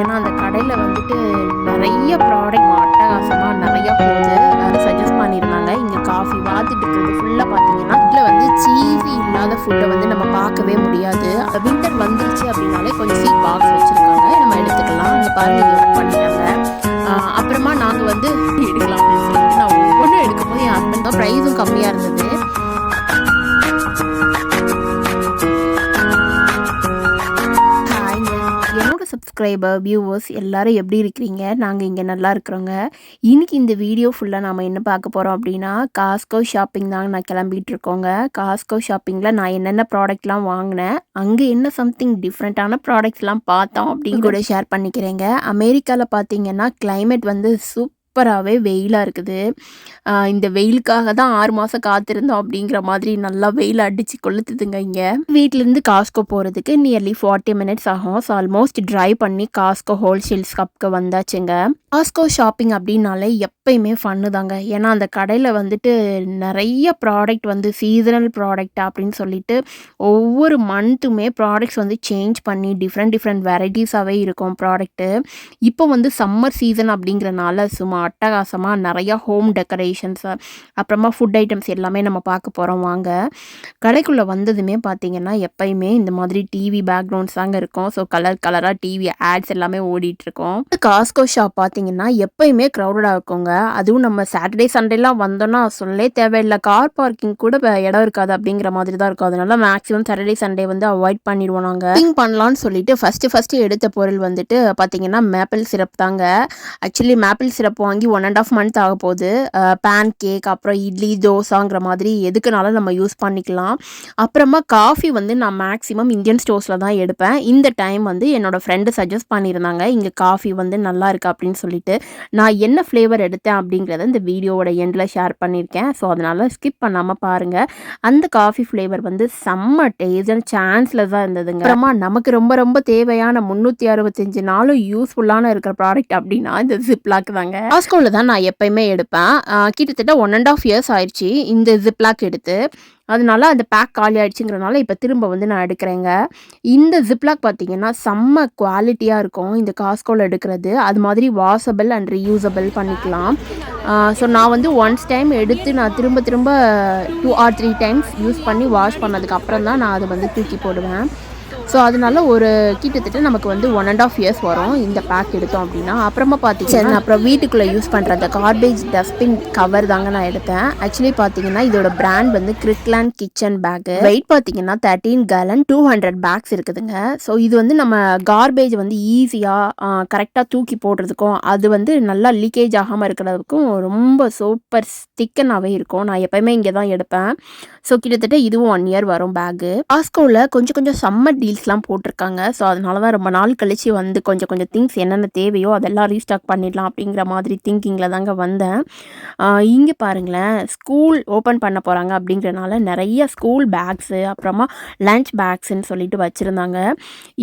ஏன்னா அந்த கடையில் வந்துட்டு நிறைய ப்ராடக்ட் அட்டகாசமாக நிறையா போகுது சஜஸ்ட் பண்ணியிருந்தாங்க இங்கே காஃபி பார்த்துட்டு இருக்கிறது ஃபுல்லாக பார்த்தீங்கன்னா இதில் வந்து சீஸி இல்லாத ஃபுட்டை வந்து நம்ம பார்க்கவே முடியாது. வின்டர் வந்துருச்சு அப்படின்னாலே கொஞ்சம் சீட் பாக்ஸ் வச்சுருக்காங்க. நம்ம எடுத்துக்கலாம். இங்கே பாருங்க யூஸ் பண்ணிட்டாங்க. அப்புறமா நாங்கள் வந்து எடுக்கலாம் அப்படின்னு சொல்லிட்டு நான் ஒவ்வொன்றும் எடுக்கும்போது என் ஹஸ்பண்ட் தான் ப்ரைஸும் கம்மியாக இருந்தது. சப்ஸ்கிரைபர் வியூவர்ஸ் எல்லாரும் எப்படி இருக்கிறீங்க? நாங்கள் இங்கே நல்லா இருக்கிறோங்க. இன்னைக்கு இந்த வீடியோ ஃபுல்லாக நாம் என்ன பார்க்க போகிறோம் அப்படின்னா காஸ்கோ ஷாப்பிங் தாங்க நான் கிளம்பிட்டு இருக்கோங்க. காஸ்கோ ஷாப்பிங்கில் நான் என்னென்ன ப்ராடக்ட்லாம் வாங்கினேன் அங்கே என்ன சம்திங் டிஃப்ரெண்ட்டான ப்ராடக்ட்ஸ்லாம் பார்த்தோம் அப்படின்னு கூட ஷேர் பண்ணிக்கிறேங்க. அமெரிக்காவில் பார்த்தீங்கன்னா climate வந்து சூப்பராகவே வெயிலாக இருக்குது. இந்த வெயிலுக்காக தான் ஆறு மாதம் காத்திருந்தோம் அப்படிங்கிற மாதிரி நல்லா வெயில் அடித்து கொளுத்துதுங்க இங்கே. வீட்டிலேருந்து காஸ்கோ போகிறதுக்கு நியர்லி ஃபார்ட்டி மினிட்ஸ் ஆகும். ஸோ ஆல்மோஸ்ட் ட்ரைவ் பண்ணி காஸ்கோ ஹோல்சேல்ஸ் ஷாப்க்கு வந்தாச்சுங்க. காஸ்கோ ஷாப்பிங் அப்படின்னாலே எப்பயுமே ஃபன்னு தாங்க. ஏன்னா அந்த கடையில் வந்துட்டு நிறைய ப்ராடக்ட் வந்து சீசனல் ப்ராடக்ட் அப்படின்னு சொல்லிட்டு ஒவ்வொரு மந்த்துமே ப்ராடக்ட்ஸ் வந்து சேஞ்ச் பண்ணி டிஃப்ரெண்ட் டிஃப்ரெண்ட் வெரைட்டிஸாகவே இருக்கும் ப்ராடக்ட்டு இப்போ வந்து சம்மர் சீசன் அப்படிங்கிறனால சும்மா அட்டகாசமாக நிறையா ஹோம் டெக்கரேஷன்ஸ் அப்புறமா ஃபுட் ஐட்டம்ஸ் எல்லாமே நம்ம பார்க்க போகிறோம் வாங்க. கடைக்குள்ளே வந்ததுமே பார்த்தீங்கன்னா எப்பயுமே இந்த மாதிரி டிவி பேக்ரவுண்ட்ஸ் தாங்க இருக்கும். ஸோ கலர் கலராக டிவி ஆட்ஸ் எல்லாமே ஓடிட்டுருக்கோம் காஸ்கோ ஷாப் பார்த்தீங்கன்னா எப்பயுமே க்ரௌடடாக இருக்குங்க. அதுவும் நம்ம சாட்டர்டே சண்டேலாம் வந்தோம்னா சொல்ல தேவையில்லை. கார் பார்க்கிங் கூட இடம் இருக்காது அப்படிங்கிற மாதிரி தான் இருக்கும். அதனால மேக்ஸிமம் சாட்டர்டே சண்டே வந்து அவாய்ட் பண்ணிடுவோம் நாங்கள் திங்க் பண்ணலான்னு சொல்லிட்டு ஃபஸ்ட்டு ஃபஸ்ட்டு எடுத்த பொருள் வந்துட்டு பார்த்தீங்கன்னா மேப்பிள் சிரப் தாங்க. ஆக்சுவலி மேப்பிள் சிரப் வாங்கி ஒன் அண்ட் ஆஃப் மந்த் ஆக போகுது. பேன் கேக் அப்புறம் இட்லி தோசாங்கிற மாதிரி எதுக்குனாலும் நம்ம யூஸ் பண்ணிக்கலாம். அப்புறமா காஃபி வந்து நான் மேக்ஸிமம் இந்தியன் ஸ்டோர்ஸில் தான் எடுப்பேன். இந்த டைம் வந்து என்னோட ஃப்ரெண்டு சஜஸ்ட் பண்ணியிருந்தாங்க. இங்கே காஃபி வந்து நல்லா இருக்குது அப்படின்னு சொல்லிட்டு. நான் என்ன ஃப்ளேவர் எடுத்தேன் அப்படிங்கிறத இந்த வீடியோவோட எண்டில் ஷேர் பண்ணியிருக்கேன். ஸோ அதனால் ஸ்கிப் பண்ணாமல் பாருங்கள் அந்த காஃபி ஃப்ளேவர் வந்து செம்ம டேஸ்ட் சான்ஸ்லெஸ்ஸாக இருந்ததுங்க. அப்புறமா நமக்கு ரொம்ப ரொம்ப தேவையான முந்நூற்றி அறுபத்தஞ்சு நாளும் யூஸ்ஃபுல்லான இருக்கிற ப்ராடக்ட் அப்படின்னா இந்த ஜிப்லாக் தாங்க. காஸ்கோவில் தான் நான் எப்பயுமே எடுப்பேன். கிட்டத்தட்ட ஒன் அண்ட் ஆஃப் இயர்ஸ் ஆயிடுச்சு இந்த ஜிப்லாக் எடுத்து. அதனால அந்த பேக் காலி ஆயிடுச்சுங்கிறனால இப்போ திரும்ப வந்து நான் எடுக்கிறேங்க. இந்த ஜிப்லாக் பார்த்தீங்கன்னா செம்ம குவாலிட்டியாக இருக்கும் இந்த காஸ்கோவில் எடுக்கிறது. அது மாதிரி வாஷபிள் அண்ட் ரீயூசபிள் பண்ணிக்கலாம். ஸோ நான் வந்து ஒன்ஸ் டைம் எடுத்து நான் திரும்ப திரும்ப two or three times use பண்ணி வாஷ் பண்ணதுக்கு அப்புறம் தான் நான் அதை வந்து தூக்கி போடுவேன். ஸோ அதனால ஒரு கிட்டத்தட்ட நமக்கு வந்து ஒன் அண்ட் ஆஃப் இயர்ஸ் வரும் இந்த பேக் எடுத்தோம் அப்படின்னா. அப்புறமா பார்த்தீங்கன்னா அப்புறம் வீட்டுக்குள்ளே யூஸ் பண்ணுற அந்த கார்பேஜ் டஸ்ட்பின் கவர் தாங்க நான் எடுத்தேன். ஆக்சுவலி பார்த்தீங்கன்னா இதோட பிராண்ட் வந்து கிரிக்லாண்ட் கிச்சன் பேக்கு வெயிட் பார்த்தீங்கன்னா thirteen gallon two hundred bags இருக்குதுங்க. ஸோ இது வந்து நம்ம கார்பேஜ் வந்து ஈஸியாக கரெக்டாக தூக்கி போடுறதுக்கும் அது வந்து நல்லா லீக்கேஜ் ஆகாமல் இருக்கிறதுக்கும் ரொம்ப சூப்பர் ஸ்டிக்கனாகவே இருக்கும். நான் எப்பயுமே இங்கே தான் எடுப்பேன். ஸோ கிட்டத்தட்ட இதுவும் ஒன் இயர் வரும் பேக்கு ஆஸ்கோவில் கொஞ்சம் கொஞ்சம் சம்மர் டீல்ஸ்லாம் போட்டிருக்காங்க. ஸோ அதனால தான் ரொம்ப நாள் கழிச்சு வந்து கொஞ்சம் கொஞ்சம் திங்ஸ் என்னென்ன தேவையோ அதெல்லாம் ரீஸ்டாக் பண்ணிடலாம் அப்படிங்கிற மாதிரி திங்கிங்கில் தாங்க வந்தேன். இங்கே பாருங்களேன். ஸ்கூல் ஓப்பன் பண்ண போகிறாங்க அப்படிங்கிறனால நிறைய ஸ்கூல் பேக்ஸு அப்புறமா லஞ்ச் பேக்ஸ்ன்னு சொல்லிட்டு வச்சுருந்தாங்க.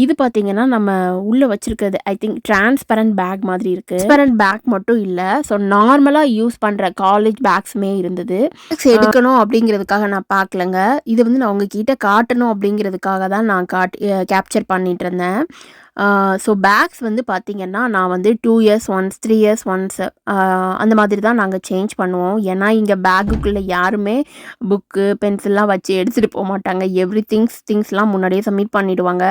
இது பார்த்தீங்கன்னா நம்ம உள்ளே வச்சுருக்கிறது ஐ திங்க் டிரான்ஸ்பரண்ட் பேக் மாதிரி இருக்குது டிரான்ஸ்பரண்ட் பேக் மட்டும் இல்லை. ஸோ நார்மலாக யூஸ் பண்ணுற காலேஜ் பேக்ஸுமே இருந்தது. எடுக்கணும் அப்படிங்கிறதுக்காக நான் பார்க்கலங்க. இது வந்து நான் உங்ககிட்ட காட்டணும் அப்படிங்கிறதுக்காக தான் நான் காட் கேப்சர் பண்ணிட்டு இருந்தேன் ஸோ பேக்ஸ் வந்து பார்த்திங்கன்னா நான் வந்து two years once three years once அந்த மாதிரி தான் நாங்கள் சேஞ்ச் பண்ணுவோம். ஏன்னா இங்கே பேக்குக்குள்ளே யாருமே புக்கு பென்சில்லாம் வச்சு எடுத்துகிட்டு போக மாட்டாங்க. எவ்ரி திங்ஸ் திங்ஸ்லாம் முன்னாடியே சப்மிட் பண்ணிடுவாங்க.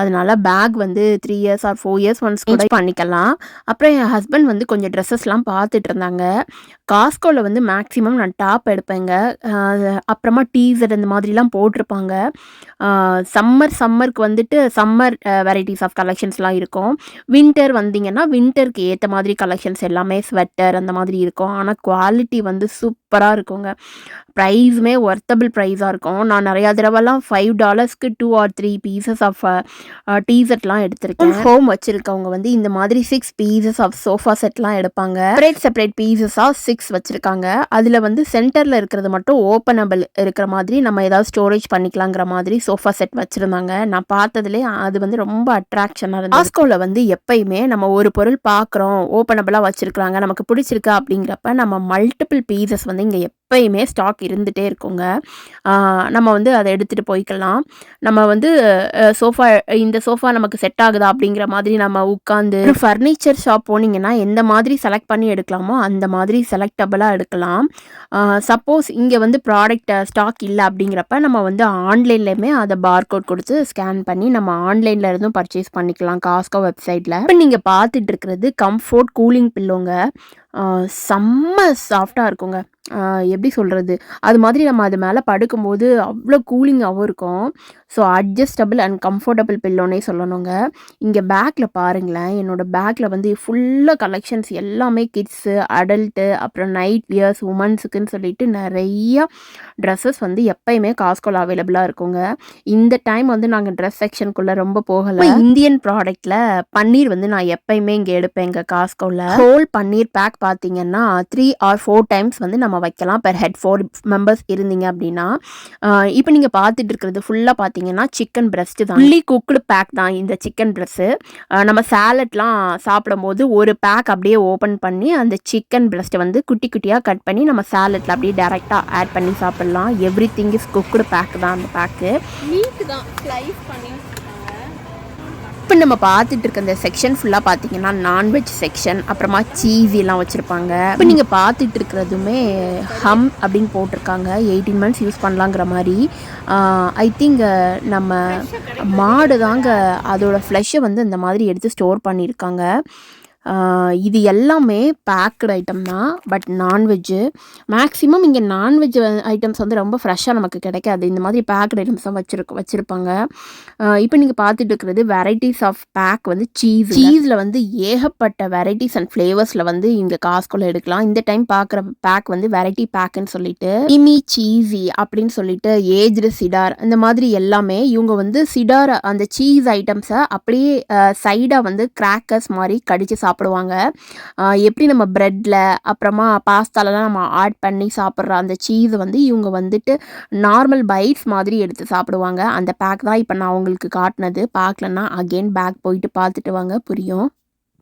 அதனால பேக் வந்து three years or four years once கூட பண்ணிக்கலாம். அப்புறம் என் ஹஸ்பண்ட் வந்து கொஞ்சம் ட்ரெஸ்ஸஸ்லாம் பார்த்துட்டு இருந்தாங்க காஸ்கோவில் வந்து மேக்ஸிமம் நான் டாப் எடுப்பேங்க. அப்புறமா டீசர்ட் இந்த மாதிரிலாம் போட்டிருப்பாங்க. சம்மர் சம்மருக்கு வந்துட்டு சம்மர் வெரைட்டிஸ் ஆஃப் கலெக்ஷன்ஸ்லாம் இருக்கும். வின்டர் வந்தீங்கன்னா வின்டருக்கு ஏற்ற மாதிரி கலெக்ஷன்ஸ் எல்லாமே ஸ்வெட்டர் அந்த மாதிரி இருக்கும். ஆனால் குவாலிட்டி வந்து சூப் சூப்பராக இருக்குங்க. ப்ரைஸுமே ஒர்த்தபிள் ப்ரைஸாக இருக்கும். நான் நிறையா தடவைலாம் five டாலர்ஸ்க்கு two or three pieces of டீசர்ட்லாம் எடுத்திருக்கேன். ஹோம் வச்சுருக்கவங்க வந்து இந்த மாதிரி சிக்ஸ் பீசஸ் ஆஃப் சோஃபா செட்லாம் எடுப்பாங்க. செப்பரேட் செப்பரேட் பீசஸாக சிக்ஸ் வச்சுருக்காங்க. அதில் வந்து சென்டரில் இருக்கிறது மட்டும் ஓப்பனபிள் இருக்கிற மாதிரி நம்ம ஏதாவது ஸ்டோரேஜ் பண்ணிக்கலாங்கிற மாதிரி சோஃபா செட் வச்சுருந்தாங்க. நான் பார்த்ததுலே அது வந்து ரொம்ப அட்ராக்ஷனாக இருந்தது. ஆஸ்கோவில் வந்து எப்பயுமே நம்ம ஒரு பொருள் பார்க்குறோம் ஓப்பனபிளாக வச்சுருக்குறாங்க நமக்கு பிடிச்சிருக்கா அப்படிங்கிறப்ப நம்ம மல்டிபிள் பீசஸ் வந்து வந்து இங்கே எப்பயுமே ஸ்டாக் இருந்துகிட்டே இருக்குங்க. நம்ம வந்து அதை எடுத்துகிட்டு போய்க்கலாம். நம்ம வந்து சோஃபா இந்த சோஃபா நமக்கு செட் ஆகுதா அப்படிங்கிற மாதிரி நம்ம உட்காந்து ஃபர்னிச்சர் ஷாப் போனீங்கன்னா எந்த மாதிரி செலக்ட் பண்ணி எடுக்கலாமோ அந்த மாதிரி செலக்டபுளாக எடுக்கலாம். சப்போஸ் இங்கே வந்து ப்ராடக்ட் ஸ்டாக் இல்லை அப்படிங்கிறப்ப நம்ம வந்து ஆன்லைன்லேயுமே அதை பார்கோட் கொடுத்து ஸ்கேன் பண்ணி நம்ம ஆன்லைனில் இருந்தும் பர்ச்சேஸ் பண்ணிக்கலாம் காஸ்கோ வெப்சைட்டில் இப்போ நீங்கள் பார்த்துட்டு இருக்கிறது கம்ஃபோர்ட் கூலிங் பில்லோங்க செம்ம சாஃப்டாக இருக்குங்க. எப்படி சொல்கிறது அது மாதிரி நம்ம அது மேலே படுக்கும்போது அவ்வளோ கூலிங்காகவும் இருக்கும். ஸோ அட்ஜஸ்டபிள் அண்ட் கம்ஃபர்டபுள் பில்லோனே சொல்லணுங்க. இங்கே பேக்கில் பாருங்களேன். என்னோட பேக்கில் வந்து ஃபுல்லாக கலெக்ஷன்ஸ் எல்லாமே கிட்ஸு அடல்ட்டு அப்புறம் நைட் வியர்ஸ் உமன்ஸுக்குன்னு சொல்லிட்டு நிறையா ட்ரெஸ்ஸஸ் வந்து எப்பயுமே காஸ்கோல அவைலபிளாக இருக்குங்க. இந்த டைம் வந்து நாங்கள் ட்ரெஸ் செக்ஷனுக்குள்ளே ரொம்ப போகலை. இந்தியன் ப்ராடக்ட்டில் பன்னீர் வந்து நான் எப்பயுமே இங்கே எடுப்பேன் எங்கள் காஸ்கோவில் ஹோல் பன்னீர் பேக் பார்த்தீங்கன்னா த்ரீ ஆர் ஃபோர் டைம்ஸ் வந்து நம்ம வைக்கலாம் பெர் ஹெட் ஃபோர் மெம்பர்ஸ் இருந்தீங்க அப்படின்னா இப்போ நீங்கள் பார்த்துட்டு இருக்கிறது ஃபுல்லாக பார்த்தீங்கன்னா சிக்கன் பிரஸ்ட் தான். ஃபுல்லி குக்டு பேக் தான் இந்த சிக்கன் பிரஸ்ட்டு நம்ம சாலட்லாம் சாப்பிடும்போது ஒரு பேக் அப்படியே ஓப்பன் பண்ணி அந்த சிக்கன் பிரஸ்ட்டை வந்து குட்டி குட்டியாக கட் பண்ணி நம்ம சாலட்டில் அப்படியே டேரெக்டாக ஆட் பண்ணி சாப்பிட்லாம். Everything is cooked pack தான் அந்த பேக்கு மீட் தான் ஸ்லைஸ் பண்ணி இப்போ நம்ம பார்த்துட்டு இருக்க இந்த செக்ஷன் ஃபுல்லாக பார்த்தீங்கன்னா நான்வெஜ் செக்ஷன் அப்புறமா சீவிலாம் வச்சுருப்பாங்க. இப்போ நீங்கள் பார்த்துட்டு இருக்கிறதுமே ஹம் அப்படின்னு போட்டிருக்காங்க. எயிட்டீன் மந்த்ஸ் யூஸ் பண்ணலாங்கிற மாதிரி. ஐ திங்க் நம்ம மாடு தாங்க அதோட ஃப்ளெஷ்ஷை வந்து இந்த மாதிரி எடுத்து ஸ்டோர் பண்ணியிருக்காங்க. இது எல்லாமே பேக்கடு ஐட்டம் தான் பட் நான்வெஜ்ஜு மேக்ஸிமம் இங்கே நான்வெஜ் ஐட்டம்ஸ் வந்து ரொம்ப ஃப்ரெஷ்ஷாக நமக்கு கிடைக்காது. இந்த மாதிரி பேக்கடு ஐட்டம்ஸ் தான் வச்சிருக்க வச்சுருப்பாங்க. இப்போ நீங்கள் பார்த்துட்டு இருக்கிறது வெரைட்டிஸ் ஆஃப் பேக் வந்து சீஸ் சீஸில் வந்து ஏகப்பட்ட வெரைட்டிஸ் அண்ட் ஃப்ளேவர்ஸில் வந்து இங்கே காஸ்கோல எடுக்கலாம். இந்த டைம் பார்க்குற பேக் வந்து வெரைட்டி பேக்குன்னு சொல்லிட்டு இமி சீஸி அப்படின்னு சொல்லிட்டு ஏஜ்டு சிடார் இந்த மாதிரி எல்லாமே இவங்க வந்து சிடார் அந்த சீஸ் ஐட்டம்ஸை அப்படியே சைடாக வந்து கிராக்கர்ஸ் மாதிரி கடிச்சு சாப்பிடுவாங்க. எப்படி நம்ம ப்ரெட்டில் அப்புறமா பாஸ்தாலலாம் நம்ம ஆட் பண்ணி சாப்பிட்ற அந்த சீஸ் வந்து இவங்க வந்துட்டு நார்மல் பைட்ஸ் மாதிரி எடுத்து சாப்பிடுவாங்க. அந்த பேக் தான் இப்போ நான் உங்களுக்கு காட்டினது. பார்க்கலன்னா அகெயின் பேக் போயிட்டு பார்த்துட்டு வாங்க. புரியும்?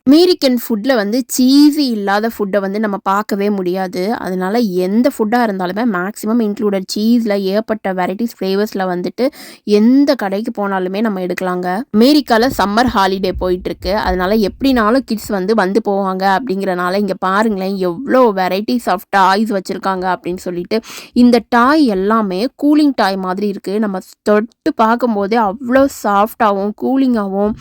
அமெரிக்கன் ஃபுட்டில் வந்து சீஸி இல்லாத ஃபுட்டை வந்து நம்ம பார்க்கவே முடியாது. அதனால் எந்த ஃபுட்டாக இருந்தாலுமே மேக்ஸிமம் இன்க்ளூடட் சீஸில் ஏகப்பட்ட வெரைட்டிஸ் ஃப்ளேவர்ஸில் வந்துட்டு எந்த கடைக்கு போனாலுமே நம்ம எடுக்கலாங்க. அமெரிக்காவில் சம்மர் ஹாலிடே போயிட்டுருக்கு. அதனால் எப்படினாலும் கிட்ஸ் வந்து வந்து போவாங்க அப்படிங்கிறனால இங்கே பாருங்களேன் எவ்வளோ வெரைட்டிஸ் ஆஃப் டாய்ஸ் வச்சுருக்காங்க அப்படின்னு சொல்லிட்டு இந்த டாய் எல்லாமே கூலிங் டாய் மாதிரி இருக்குது நம்ம தொட்டு பார்க்கும்போதே அவ்வளோ சாஃப்டாகவும் கூலிங்காகவும்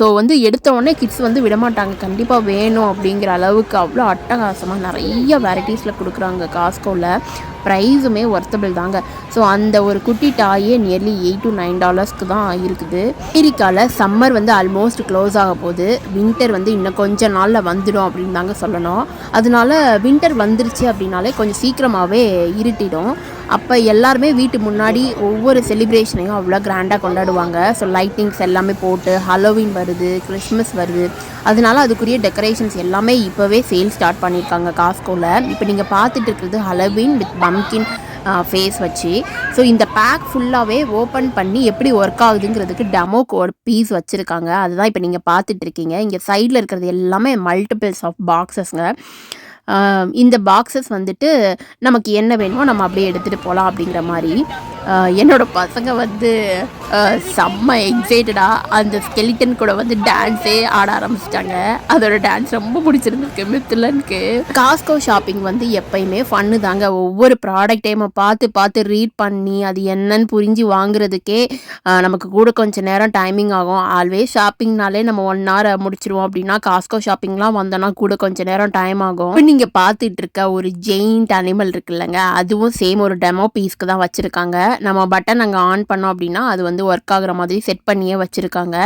ஸோ வந்து எடுத்த உடனே கிட்ஸ் வந்து விடமாட்டாங்க. கண்டிப்பாக வேணும் அப்படிங்கிற அளவுக்கு அவ்வளோ அட்டகாசமாக நிறைய வெரைட்டிஸில் கொடுக்குறாங்க காஸ்கோவில் ப்ரைஸுமே ஒர்த்தபிள் தாங்க. ஸோ அந்த ஒரு குட்டி டாயே நியர்லி எயிட் டு நைன் டாலர்ஸ்க்கு தான் இருக்குது அமெரிக்காவில் சம்மர் வந்து ஆல்மோஸ்ட் க்ளோஸ் ஆக போகுது. வின்டர் வந்து இன்னும் கொஞ்ச நாளில் வந்துடும் அப்படின்னு தாங்க சொல்லணும். அதனால வின்டர் வந்துருச்சு அப்படின்னாலே கொஞ்சம் சீக்கிரமாகவே இருட்டிடும். அப்போ எல்லாருமே வீட்டு முன்னாடி ஒவ்வொரு செலிப்ரேஷனையும் அவ்வளோ கிராண்டாக கொண்டாடுவாங்க. ஸோ லைட்டிங்ஸ் எல்லாமே போட்டு ஹலோவின் வருது கிறிஸ்மஸ் வருது. அதனால அதுக்குரிய டெக்கரேஷன்ஸ் எல்லாமே இப்போவே சேல் ஸ்டார்ட் பண்ணியிருக்காங்க காஸ்கோவில் இப்போ நீங்கள் பார்த்துட்டு இருக்கிறது ஹலோவின் வித் பம்கின் ஃபேஸ் வச்சு. ஸோ இந்த பேக் ஃபுல்லாகவே ஓப்பன் பண்ணி எப்படி ஒர்க் ஆகுதுங்கிறதுக்கு டெமோக்கு ஒரு பீஸ் வச்சுருக்காங்க. அதுதான் இப்போ நீங்கள் பார்த்துட்டு இருக்கீங்க. இங்கே சைடில் இருக்கிறது எல்லாமே மல்டிபிள்ஸ் ஆஃப் பாக்ஸஸ்ங்க இந்த பாக்ஸஸ் வந்துட்டு நமக்கு என்ன வேணுமோ நம்ம அப்படியே எடுத்துகிட்டு போகலாம் அப்படிங்கிற மாதிரி என்னோட பசங்க வந்து செம்ம எக்ஸைட்டடாக அந்த ஸ்கெலிட்டன் கூட வந்து டான்ஸே ஆட ஆரம்பிச்சிட்டாங்க. அதோட டான்ஸ் ரொம்ப பிடிச்சிருந்துருக்கு மித்துலனுக்கு காஸ்கோ ஷாப்பிங் வந்து எப்பயுமே ஃபன்னு தாங்க. ஒவ்வொரு ப்ராடக்டையும் பார்த்து பார்த்து ரீட் பண்ணி அது என்னன்னு புரிஞ்சு வாங்குறதுக்கே நமக்கு கூட கொஞ்சம் நேரம் டைமிங் ஆகும். ஆல்வேஸ் ஷாப்பிங்னாலே நம்ம ஒன் ஹவர் முடிச்சிருவோம் அப்படின்னா காஸ்கோ ஷாப்பிங்லாம் வந்தோன்னா கூட கொஞ்சம் நேரம் டைம் ஆகும். நீங்கள் நீங்கள் பார்த்துட்டு இருக்க ஒரு ஜெயிண்ட் அனிமல் இருக்குல்லங்க அதுவும் சேம் ஒரு டெமோ பீஸ்க்கு தான் வச்சுருக்காங்க. நம்ம பட்டன் அங்கே ஆன் பண்ணோம் அப்படின்னா அது வந்து ஒர்க் ஆகுற மாதிரி செட் பண்ணியே வச்சுருக்காங்க.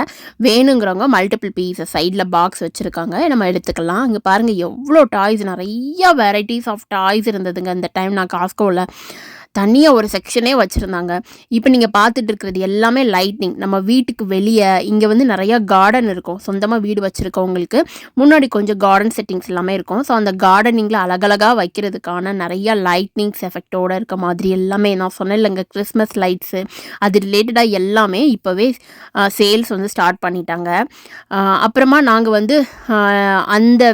வேணுங்கிறவங்க மல்டிபிள் பீஸை சைடில் பாக்ஸ் வச்சுருக்காங்க. நம்ம எடுத்துக்கலாம். இங்கே பாருங்கள் எவ்வளோ டாய்ஸ் நிறைய வெரைட்டிஸ் ஆஃப் டாய்ஸ் இருந்ததுங்க. இந்த டைம் நான் காஸ்கோவில் தனியாக ஒரு செக்ஷனே வச்சுருந்தாங்க. இப்போ நீங்கள் பார்த்துட்டு இருக்கிறது எல்லாமே லைட்னிங் நம்ம வீட்டுக்கு வெளியே இங்கே வந்து நிறையா கார்டன் இருக்கும். சொந்தமாக வீடு வச்சுருக்கவங்களுக்கு முன்னாடி கொஞ்சம் கார்டன் செட்டிங்ஸ் எல்லாமே இருக்கும். ஸோ அந்த கார்டனிங்கில் அழகழகாக வைக்கிறதுக்கான நிறையா லைட்னிங்ஸ் எஃபெக்டோடு இருக்க மாதிரி எல்லாமே நான் சொன்னேன் இல்லைங்க. கிறிஸ்மஸ் லைட்ஸு அது ரிலேட்டடாக எல்லாமே இப்போவே சேல்ஸ் வந்து ஸ்டார்ட் பண்ணிட்டாங்க. அப்புறமா நாங்கள் வந்து அந்த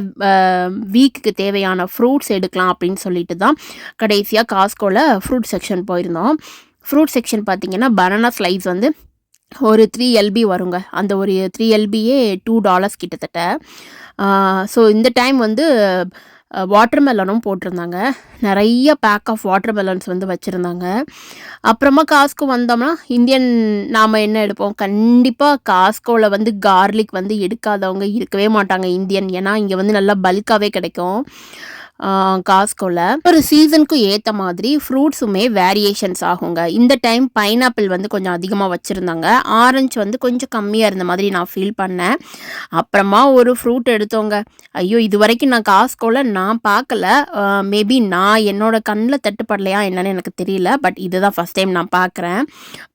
வீக்குக்கு தேவையான ஃப்ரூட்ஸ் எடுக்கலாம் அப்படின்னு சொல்லிட்டு தான் கடைசியாக காஸ்கோவில் ஃப்ரூட்ஸ் செக்ஷன் போயிருந்தோம். ஃப்ரூட் செக்ஷன் பார்த்தீங்கன்னா பனானா ஸ்லைஸ் வந்து ஒரு த்ரீ எல்பி வருங்க. அந்த ஒரு த்ரீ எல்பியே டூ டாலர்ஸ் கிட்டத்தட்ட. ஸோ இந்த டைம் வந்து வாட்டர் மெலனும் போட்டிருந்தாங்க. நிறைய பேக் ஆஃப் வாட்டர் மெலன்ஸ் வந்து வச்சுருந்தாங்க. அப்புறமா காஸ்கோ வந்தோம்னா இந்தியன் நாம் என்ன எடுப்போம்? கண்டிப்பாக காஸ்கோவில் வந்து கார்லிக் வந்து எடுக்காதவங்க இருக்கவே மாட்டாங்க இந்தியன். ஏன்னா இங்கே வந்து நல்லா பல்காகவே கிடைக்கும். காஸ்கோல. ஒரு சீசனுக்கும் ஏற்ற மாதிரி ஃப்ரூட்ஸுமே வேரியேஷன்ஸ் ஆகுங்க. இந்த டைம் பைனாப்பிள் வந்து கொஞ்சம் அதிகமாக வச்சுருந்தாங்க. ஆரஞ்சு வந்து கொஞ்சம் கம்மியாக இருந்த மாதிரி நான் ஃபீல் பண்ணேன். அப்புறமா ஒரு ஃப்ரூட் எடுத்தோங்க. ஐயோ இது வரைக்கும் நான் காஸ்கோல நான் பார்க்கல. மேபி நான் என்னோட கண்ணில் தட்டுப்படலையா என்னன்னு எனக்கு தெரியல. பட் இதுதான் ஃபஸ்ட் டைம் நான் பார்க்குறேன்.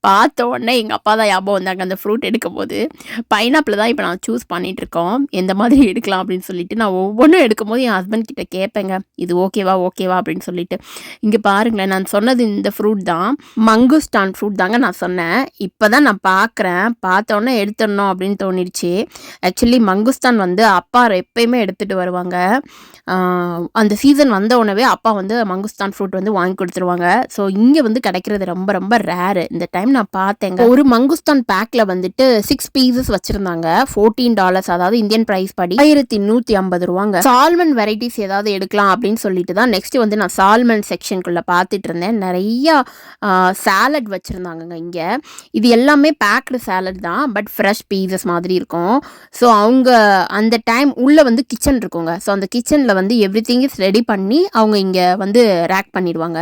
பார்த்த உடனே எங்கள் அப்பா தான் ஞாபகம் வந்தாங்க அந்த ஃப்ரூட் எடுக்கும் போது பைனாப்பிள் தான் இப்போ நான் சூஸ் பண்ணிகிட்ருக்கோம் இருக்கோம். எந்த மாதிரி எடுக்கலாம் அப்படின்னு சொல்லிட்டு நான் ஒவ்வொன்றும் எடுக்கும்போது என் ஹஸ்பண்ட் கிட்ட கேட்பேங்க. இது ஓகேவா ஓகேவா அப்படின்னு சொல்லிட்டு. இங்கே பாருங்களேன் நான் சொன்னது இந்த ஃப்ரூட் தான். மங்குஸ்டான் ஃப்ரூட் தாங்க நான் சொன்னேன். இப்போ தான் நான் பார்க்குறேன் பார்த்த உடனே எடுத்துடணும் அப்படின்னு தோணிடுச்சு. ஆக்சுவலி மங்குஸ்தான் வந்து அப்பா எப்பயுமே எடுத்துகிட்டு வருவாங்க. அந்த சீசன் வந்த உடனே அப்பா வந்து மங்குஸ்தான் ஃப்ரூட் வந்து வாங்கி கொடுத்துருவாங்க. ஸோ இங்கே வந்து கிடைக்கிறது ரொம்ப ரொம்ப ரேரு இந்த டைம் நான் பார்த்தேங்க. ஒரு மங்குஸ்தான் பேக்கில் வந்துட்டு சிக்ஸ் பீசஸ் வச்சுருந்தாங்க. ஃபோர்டீன் டாலர்ஸ் அதாவது இந்தியன் ப்ரைஸ் படி. ஆயிரத்தி நூற்றி ஐம்பது ரூபாங்க. சால்மன் வெரைட்டிஸ் ஏதாவது எடுக்கலாம் அப்படின்னு சொல்லிட்டு தான் நெக்ஸ்ட்டு வந்து நான் சால்மன் செக்ஷனுக்குள்ளே பார்த்துட்டு இருந்தேன். நிறையா சாலட் வச்சுருந்தாங்கங்க இங்கே. இது எல்லாமே பேக்டு சாலட் தான் பட் ஃப்ரெஷ் பீசஸ் மாதிரி இருக்கும். ஸோ அவங்க அந்த டைம் உள்ளே வந்து கிச்சன் இருக்குங்க. ஸோ அந்த கிச்சனில் வந்து எவ்ரி திங் இஸ் ரெடி பண்ணி அவங்க இங்கே வந்து ரேக் பண்ணிடுவாங்க.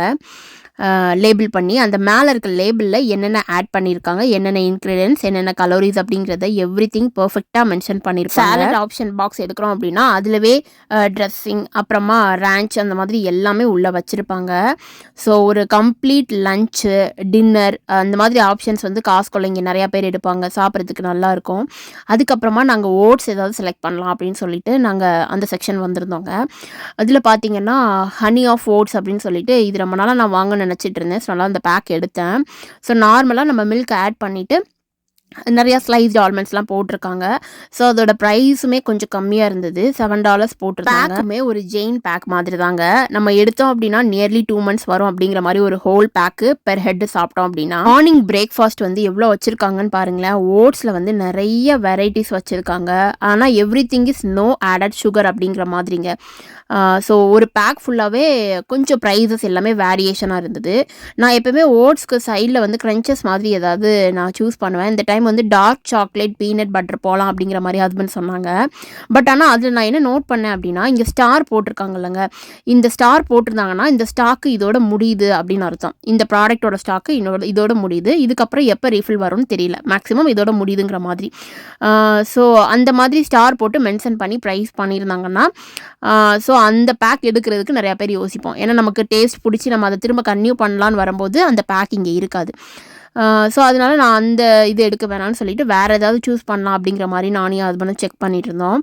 லேபிள் பண்ணி அந்த மேலே இருக்க லேபிளில் என்னென்ன ஆட் பண்ணியிருக்காங்க என்னென்ன இன்க்ரீடியன்ஸ் என்னென்ன கலோரிஸ் அப்படிங்கிறத எவ்ரி திங் பர்ஃபெக்டாக மென்ஷன் பண்ணியிருக்காங்க சேலட் ஆப்ஷன் பாக்ஸ் எடுக்கிறோம் அப்படின்னா அதுலவே ட்ரெஸ்ஸிங் அப்புறமா ரேஞ்ச் அந்த மாதிரி எல்லாமே உள்ளே வச்சுருப்பாங்க. ஸோ ஒரு கம்ப்ளீட் லஞ்சு டின்னர் அந்த மாதிரி ஆப்ஷன்ஸ் வந்து காசு இங்கே நிறையா பேர் எடுப்பாங்க. சாப்பிட்றதுக்கு நல்லாயிருக்கும் அதுக்கப்புறமா நாங்கள் ஓட்ஸ் ஏதாவது செலக்ட் பண்ணலாம் அப்படின்னு சொல்லிட்டு நாங்கள் அந்த செக்ஷன் வந்திருந்தோங்க. அதில் பார்த்தீங்கன்னா ஹனி ஆஃப் ஓட்ஸ் அப்படின்னு சொல்லிட்டு இது ரொம்ப நாளாக நான் வாங்கினேன் நினச்சிட்டு இருந்தேன். ஸோ நல்லா அந்த பேக் எடுத்தேன். ஸோ நார்மலாக நம்ம மில்க் ஆட் பண்ணிவிட்டு நிறையா ஸ்லைஸ் ஆல்மண்ட்ஸ்லாம் போட்டிருக்காங்க. ஸோ அதோட ப்ரைஸுமே கொஞ்சம் கம்மியாக இருந்தது. செவன் டாலர்ஸ் போட்டிருக்காங்க பேக்குமே ஒரு ஜெயின் பேக் மாதிரி தாங்க நம்ம எடுத்தோம் அப்படின்னா நியர்லி டூ மந்த்ஸ் வரும் அப்படிங்கிற மாதிரி ஒரு ஹோல் பேக்கு பெர் ஹெட் சாப்பிட்டோம் அப்படின்னா மார்னிங் பிரேக்ஃபாஸ்ட் வந்து எவ்வளோ வச்சுருக்காங்கன்னு பாருங்களேன். ஓட்ஸில் வந்து நிறைய வெரைட்டிஸ் வச்சுருக்காங்க. ஆனால் everything is no added sugar அப்படிங்கிற மாதிரிங்க. ஸோ ஒரு பேக் ஃபுல்லாகவே கொஞ்சம் ப்ரைஸஸ் எல்லாமே வேரியேஷனாக இருந்தது. நான் எப்போவுமே ஓட்ஸ்க்கு சைடில் வந்து க்ரன்ச்சஸ் மாதிரி ஏதாவது நான் சூஸ் பண்ணுவேன். இந்த டைம் டைம் வந்து டார்க் சாக்லேட் பீனட் பட்டர் போகலாம் அப்படிங்கிற மாதிரி ஹஸ்பண்ட் சொன்னாங்க. பட் ஆனால் அதில் நான் என்ன நோட் பண்ணேன் அப்படின்னா இங்கே ஸ்டார் போட்டிருக்காங்க இல்லைங்க. இந்த ஸ்டார் போட்டிருந்தாங்கன்னா இந்த ஸ்டாக்கு இதோட முடியுது அப்படின்னு அர்த்தம். இந்த ப்ராடக்ட்டோட ஸ்டாக்கு இன்னோட இதோட முடியுது. இதுக்கப்புறம் எப்போ ரீஃபில் வரும்னு தெரியல. மேக்ஸிமம் இதோட முடியுதுங்கிற மாதிரி. ஸோ அந்த மாதிரி ஸ்டார் போட்டு மென்ஷன் பண்ணி ப்ரைஸ் பண்ணியிருந்தாங்கன்னா ஸோ அந்த பேக் எடுக்கிறதுக்கு நிறையா பேர் யோசிப்போம். ஏன்னா நமக்கு டேஸ்ட் பிடிச்சி நம்ம அதை திரும்ப கன்டினியூ பண்ணலான்னு வரும்போது அந்த பேக் இங்கே இருக்காது. ஸோ அதனால நான் அந்த இது எடுக்க வேணாம்னு சொல்லிட்டு வேறு ஏதாவது சூஸ் பண்ணலாம் அப்படிங்கிற மாதிரி நானே ஹஸ்பண்டும் செக் பண்ணிட்டு இருந்தோம்.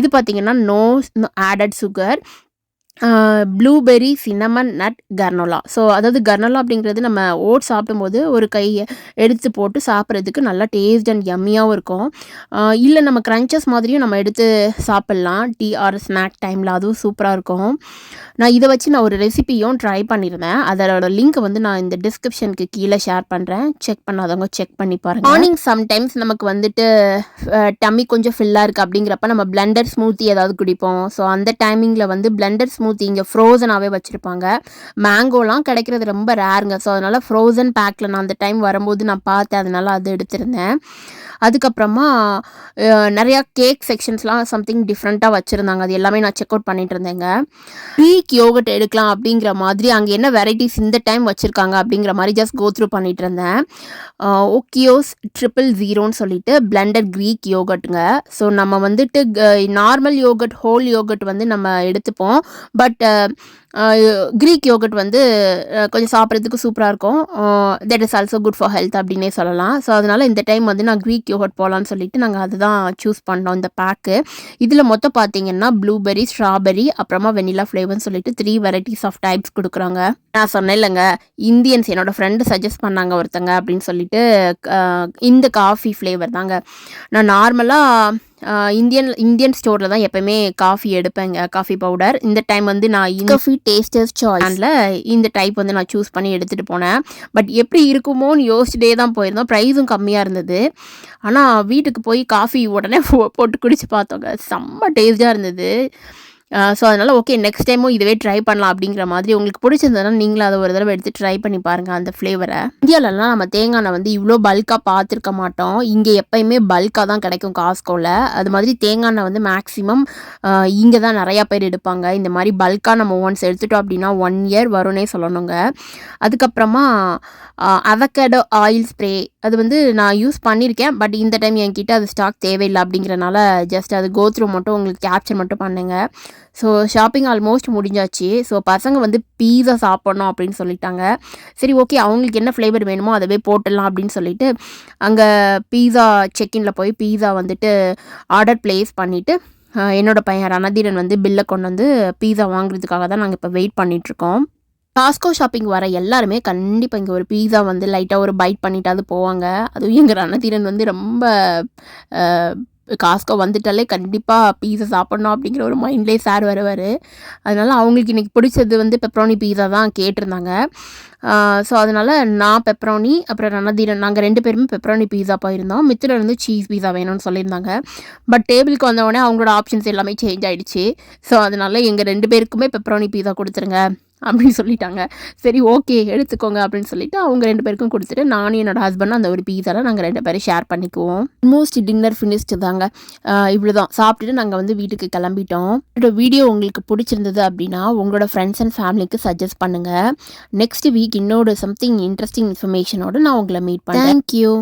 இது பார்த்திங்கன்னா no added sugar blueberry cinnamon nut granola so அதாவது கர்னோலா அப்படிங்கிறது நம்ம ஓட்ஸ் சாப்பிடும்போது ஒரு கையை எடுத்து போட்டு சாப்பிட்றதுக்கு நல்லா டேஸ்ட் அண்ட் யம்மியாகவும் இருக்கும். இல்லை நம்ம க்ரன்ச்சஸ் மாதிரியும் நம்ம எடுத்து சாப்பிட்லாம். டீ ஆர் ஸ்நாக் டைமில் அதுவும் சூப்பராக இருக்கும். நான் இதை வச்சு நான் ஒரு ரெசிபியும் ட்ரை பண்ணியிருந்தேன் அதோட லிங்க் வந்து நான் இந்த டிஸ்கிரிப்ஷனுக்கு கீழே ஷேர் பண்ணுறேன் செக் பண்ணாதவங்க செக் பண்ணி பாருங்க. மார்னிங் சம்டைம்ஸ் நமக்கு வந்துட்டு டம்மி கொஞ்சம் ஃபில்லாக இருக்குது அப்படிங்கிறப்ப நம்ம பிளண்டர் ஸ்மூத்தி ஏதாவது குடிப்போம். ஸோ அந்த டைமிங்கில் வந்து பிளண்டர் ஸ்மூத்தி இங்கே ஃப்ரோசனாகவே வச்சுருப்பாங்க. மேங்கோலாம் கிடைக்கிறது ரொம்ப ரேருங்க ஸோ அதனால் ஃப்ரோசன் பேக்கில் நான் அந்த டைம் வரும்போது நான் பார்த்தேன். அதனால் அது எடுத்திருந்தேன். அதுக்கப்புறமா நிறையா கேக் செக்ஷன்ஸ்லாம் சம்திங் டிஃப்ரெண்ட்டாக வச்சுருந்தாங்க. அது எல்லாமே நான் செக் அவுட் பண்ணிட்டு இருந்தேங்க. க்ரீக் யோகட் எடுக்கலாம் அப்படிங்கிற மாதிரி அங்கே என்ன வெரைட்டிஸ் இந்த டைம் வச்சுருக்காங்க அப்படிங்கிற மாதிரி ஜஸ்ட் கோ த்ரூ பண்ணிட்டு இருந்தேன். ஓக்கியோஸ் ட்ரிபிள் ஜீரோன்னு சொல்லிட்டு பிளண்டட் க்ரீக் யோகட்டுங்க ஸோ நம்ம வந்துட்டு நார்மல் யோகட் ஹோல் யோகட் வந்து நம்ம எடுத்துப்போம். பட் க்ரீக் யோகட் வந்து கொஞ்சம் சாப்பிட்றதுக்கு சூப்பராக இருக்கும். That is also good for health அப்படின்னே சொல்லலாம். ஸோ அதனால் இந்த டைம் வந்து நான் க்ரீக் யோகட் போகலான்னு சொல்லிட்டு நாங்கள் அதுதான் சூஸ் பண்ணோம் இந்த பேக்கு இதில் மொத்தம் பார்த்தீங்கன்னா ப்ளூபெர்ரி ஸ்ட்ராபெரி அப்புறமா வெனிலா ஃப்ளேவர்னு சொல்லிட்டு த்ரீ வெரைட்டிஸ் ஆஃப் டைப்ஸ் கொடுக்குறாங்க. நான் சொன்னேன் இல்லைங்க இந்தியன்ஸ் என்னோட ஃப்ரெண்டு சஜஸ்ட் பண்ணாங்க ஒருத்தங்க அப்படின்னு சொல்லிட்டு இந்த காஃபி ஃப்ளேவர் தாங்க. நான் நார்மலாக இந்தியன் இந்தியன் ஸ்டோரில் தான் எப்போயுமே காஃபி எடுப்பேங்க. காஃபி பவுடர் இந்த டைம் வந்து நான் காஃபி டேஸ்டர்ஸ் சாய்ஸில் இந்த டைப் வந்து நான் சூஸ் பண்ணி எடுத்துகிட்டு போனேன். பட் எப்படி இருக்குமோன்னு யோசிச்சுட்டே தான் போயிருந்தோம். ப்ரைஸும் கம்மியாக இருந்தது. ஆனால் வீட்டுக்கு போய் காஃபி உடனே போ- போட்டு குடிச்சு பார்த்தோங்க. செம்ம டேஸ்ட்டாக இருந்தது. ஸோ அதனால் ஓகே நெக்ஸ்ட் டைமும் இதுவே ட்ரை பண்ணலாம் அப்படிங்கிற மாதிரி உங்களுக்கு பிடிச்சிருந்ததுன்னா நீங்களும் அதை ஒரு தடவை எடுத்து ட்ரை பண்ணி பாருங்கள் அந்த ஃப்ளேவரை இந்தியாவிலலாம் நம்ம தேங்காய் எண்ணெய் வந்து இவ்வளோ பல்காக பார்த்துருக்க மாட்டோம். இங்கே எப்பயுமே பல்காக தான் கிடைக்கும் காஸ்கோவில் அது மாதிரி தேங்காய் எண்ணெய் வந்து மேக்ஸிமம் இங்கே தான் நிறையா பேர் எடுப்பாங்க. இந்த மாதிரி பல்காக நம்ம ஒன்ஸ் எடுத்துட்டோம் அப்படின்னா ஒன் இயர் வரும்னே சொல்லணுங்க. அதுக்கப்புறமா அவகேடோ ஆயில் ஸ்ப்ரே அது வந்து நான் யூஸ் பண்ணியிருக்கேன் பட் இந்த டைம் என்கிட்ட அது ஸ்டாக் தேவையில்லை அப்படிங்கிறனால ஜஸ்ட் அது கோத்ரூ மட்டும் உங்களுக்கு கேப்சர் மட்டும் பண்ணுங்க. ஸோ ஷாப்பிங் ஆல்மோஸ்ட் முடிஞ்சாச்சு. ஸோ பசங்க வந்து பீஸா சாப்பிட்ணும் அப்படின்னு சொல்லிட்டாங்க. சரி ஓகே அவங்களுக்கு என்ன ஃப்ளேவர் வேணுமோ அதவே போட்டுடலாம் அப்படின்னு சொல்லிட்டு அங்கே பீஸா செக்இனில் போய் பீஸா வந்துட்டு ஆர்டர் ப்ளேஸ் பண்ணிவிட்டு என்னோட பையன் ரணதீரன் வந்து பில்லை கொண்டு வந்து பீஸா வாங்குறதுக்காக தான் நாங்கள் இப்போ வெயிட் பண்ணிகிட்ருக்கோம் காஸ்கோ ஷாப்பிங் வர எல்லாருமே கண்டிப்பாக இங்கே ஒரு பீஸா வந்து லைட்டாக ஒரு பைட் பண்ணிட்டாவது போவாங்க. அதுவும் எங்கள் ரணதீரன் வந்து ரொம்ப காஸ்கோ வந்துட்டாலே கண்டிப்பாக பீஸா சாப்பிட்ணும் அப்படிங்கிற ஒரு மைண்ட்லேயே சார் வருவார். அதனால அவங்களுக்கு இன்றைக்கி பிடிச்சது வந்து பெப்ரோனி பீஸா தான் கேட்டிருந்தாங்க. ஸோ அதனால் நான் பெப்ரோனி அப்புறம் ரணதீரன் நாங்கள் ரெண்டு பேருமே பெப்ரோனி பீஸா போயிருந்தோம். மித்திர வந்து சீஸ் பீஸா வேணும்னு சொல்லியிருந்தாங்க. பட் டேபிளுக்கு வந்தவொடனே அவங்களோட ஆப்ஷன்ஸ் எல்லாமே சேஞ்ச் ஆகிடுச்சு ஸோ அதனால எங்கள் ரெண்டு பேருக்குமே பெப்ரோனி பீஸா கொடுத்துருங்க. அப்படின்னு சொல்லிட்டாங்க. சரி ஓகே எடுத்துக்கோங்க அப்படின்னு சொல்லிட்டு அவங்க ரெண்டு பேருக்கும் கொடுத்துட்டு நானும் என்னோட ஹஸ்பண்டும் அந்த ஒரு பீஸாலாம் நாங்கள் ரெண்டு பேரும் ஷேர் பண்ணிக்குவோம். ஆல்மோஸ்ட் டின்னர் ஃபினிஷ்டு தாங்க. இவ்வளோ தான் சாப்பிட்டுட்டு நாங்கள் வந்து வீட்டுக்கு கிளம்பிட்டோம். என்னோட வீடியோ உங்களுக்கு பிடிச்சிருந்தது அப்படின்னா உங்களோட ஃப்ரெண்ட்ஸ் அண்ட் ஃபேமிலிக்கு சஜஸ்ட் பண்ணுங்கள் நெக்ஸ்ட் வீக் இன்னொரு சம்திங் இன்ட்ரெஸ்டிங் இன்ஃபர்மேஷனோட நான் உங்களை மீட் பண்ணேன் தேங்க்யூ